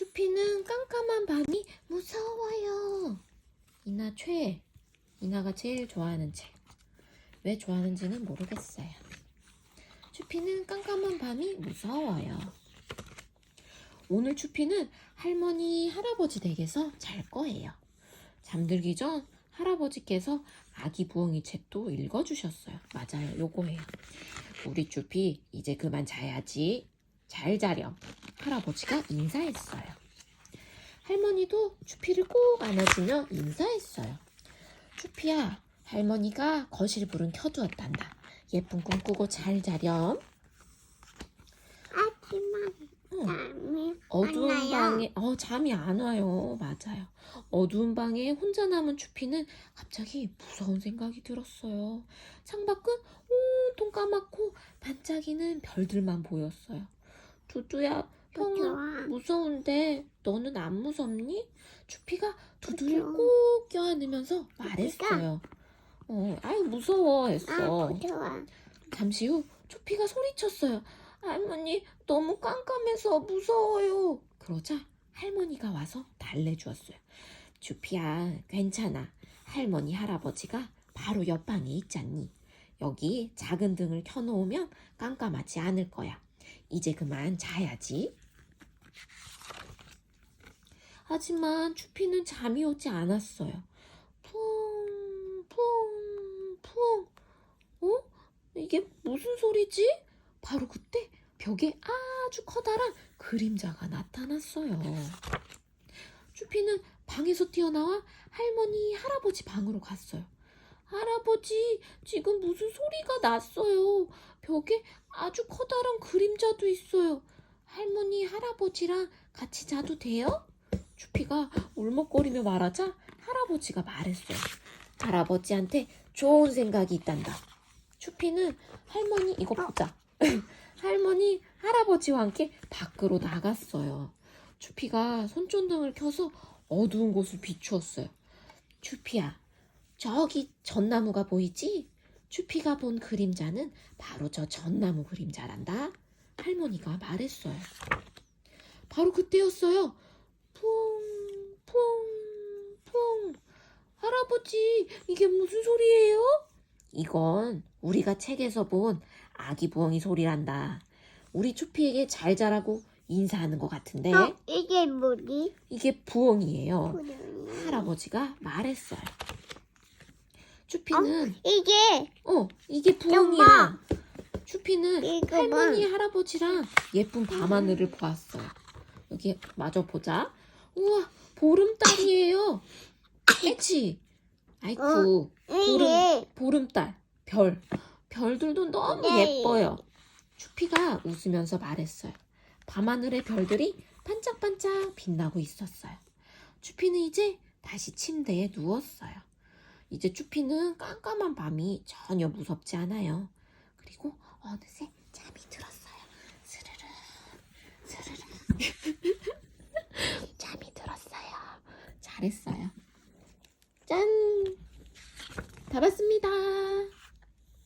추피는 깜깜한 밤이 무서워요. 이나 최. 이나가 제일 좋아하는 책. 왜 좋아하는지는 모르겠어요. 추피는 깜깜한 밤이 무서워요. 오늘 추피는 할머니, 할아버지 댁에서 잘 거예요. 잠들기 전 할아버지께서 아기 부엉이 책도 읽어주셨어요. 맞아요. 요거예요. 우리 추피 이제 그만 자야지. 잘 자렴. 할아버지가 인사했어요. 할머니도 추피를 꼭 안아주며 인사했어요. 추피야, 할머니가 거실 불은 켜두었단다. 예쁜 꿈 꾸고 잘 자렴. 하지만 응. 잠이 어두운 안 와요. 방에 어 잠이 안 와요. 맞아요. 어두운 방에 혼자 남은 추피는 갑자기 무서운 생각이 들었어요. 창밖은 온통 까맣고 반짝이는 별들만 보였어요. 두두야, 형은 좋아. 무서운데 너는 안 무섭니? 추피가 두두를 두두. 꼭 껴안으면서 말했어요. 어, 아유 무서워 했어. 아. 잠시 후 초피가 소리쳤어요. 할머니 너무 깜깜해서 무서워요. 그러자 할머니가 와서 달래주었어요. 주피야 괜찮아. 할머니 할아버지가 바로 옆방에 있잖니. 여기 작은 등을 켜놓으면 깜깜하지 않을 거야. 이제 그만 자야지. 하지만 추피는 잠이 오지 않았어요. 풍, 풍, 풍. 어? 이게 무슨 소리지? 바로 그때 벽에 아주 커다란 그림자가 나타났어요. 추피는 방에서 뛰어나와 할머니, 할아버지 방으로 갔어요. 할아버지, 지금 무슨 소리가 났어요. 벽에 아주 커다란 그림자도 있어요. 할머니, 할아버지랑 같이 자도 돼요? 추피가 울먹거리며 말하자 할아버지가 말했어요. 할아버지한테 좋은 생각이 있단다. 추피는 할머니 이거 보자. 할머니 할아버지와 함께 밖으로 나갔어요. 추피가 손전등을 켜서 어두운 곳을 비추었어요. 추피야, 저기 전나무가 보이지? 추피가 본 그림자는 바로 저 전나무 그림자란다. 할머니가 말했어요. 바로 그때였어요. 풍, 풍, 풍. 할아버지, 이게 무슨 소리예요? 이건 우리가 책에서 본 아기 부엉이 소리란다. 우리 추피에게 잘 자라고 인사하는 것 같은데 어, 이게 뭐지? 이게 부엉이에요. 부엉이. 할아버지가 말했어요. 추피는 이게 어 이게 부엉이야. 추피는 이거 할머니 봐. 할아버지랑 예쁜 밤하늘을 보았어요. 여기 마저 보자. 우와 보름달이에요. 그치? 아이쿠 이게 보름달, 별. 별들도 너무 네. 예뻐요. 추피가 웃으면서 말했어요. 밤하늘의 별들이 반짝반짝 빛나고 있었어요. 추피는 이제 다시 침대에 누웠어요. 이제 추피는 깜깜한 밤이 전혀 무섭지 않아요. 그리고 어느새 잠이 들었어요. 스르르, 스르르. 잠이 들었어요. 잘했어요. 짠! 다 봤습니다.